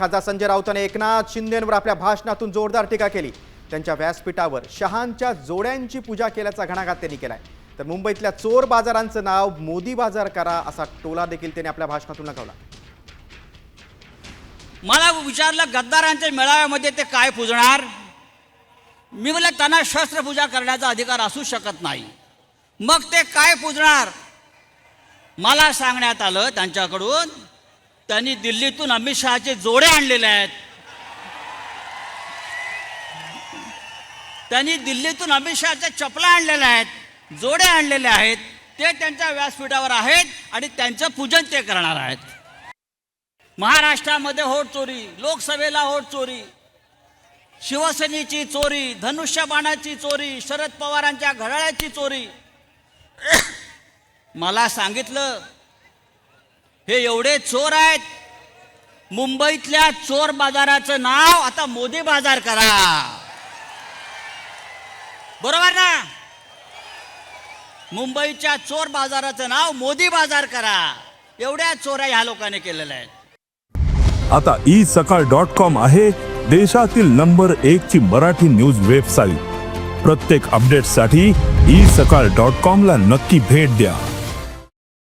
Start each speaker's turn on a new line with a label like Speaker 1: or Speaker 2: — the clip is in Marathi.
Speaker 1: खासदार संजय राऊतांनी एकनाथ शिंदेंवर आपल्या भाषणातून जोरदार टीका केली. त्यांच्या व्यासपीठावर शहांच्या जोड्यांची पूजा केल्याचा घणाघात त्यांनी केलाय. तर मुंबईतल्या चोर बाजारांचं नाव मोदी बाजार करा असा टोला देखील त्यांनी आपल्या भाषणातून लगावला.
Speaker 2: मला विचारलं गद्दारांच्या मेळाव्यामध्ये ते काय पुजणार? मी म्हणलं त्यांना शस्त्रपूजा करण्याचा अधिकार असू शकत नाही. मग ते काय पुजणार? मला सांगण्यात आलं त्यांच्याकडून त्यांनी दिल्लीतून अमित शहाचे जोडे आणलेले आहेत. त्यांनी दिल्लीतून अमित शहाच्या चपला आणलेल्या आहेत जोडे आणलेले आहेत. ते त्यांच्या व्यासपीठावर आहेत आणि त्यांचं पूजन ते करणार आहेत. महाराष्ट्रामध्ये होट चोरी लोकसभेला होट चोरी शिवसेनेची चोरी धनुष्यबाणाची चोरी शरद पवारांच्या घड्याळ्याची चोरी. मला सांगितलं हे एवढे चोर आहेत. मुंबईतल्या चोर बाजाराचं नाव आता मोदी बाजार करा. बरोबर ना? मुंबईच्या चोर बाजाराचं नाव मोदी बाजार करा. एवढ्या चोऱ्या ह्या लोकांनी केलेल्या आहेत.
Speaker 3: आता ई सकाळ डॉट कॉम आहे देशातील नंबर एक ची मराठी न्यूज वेबसाईट. प्रत्येक अपडेटसाठी ई सकाळ डॉट कॉम ला नक्की भेट द्या.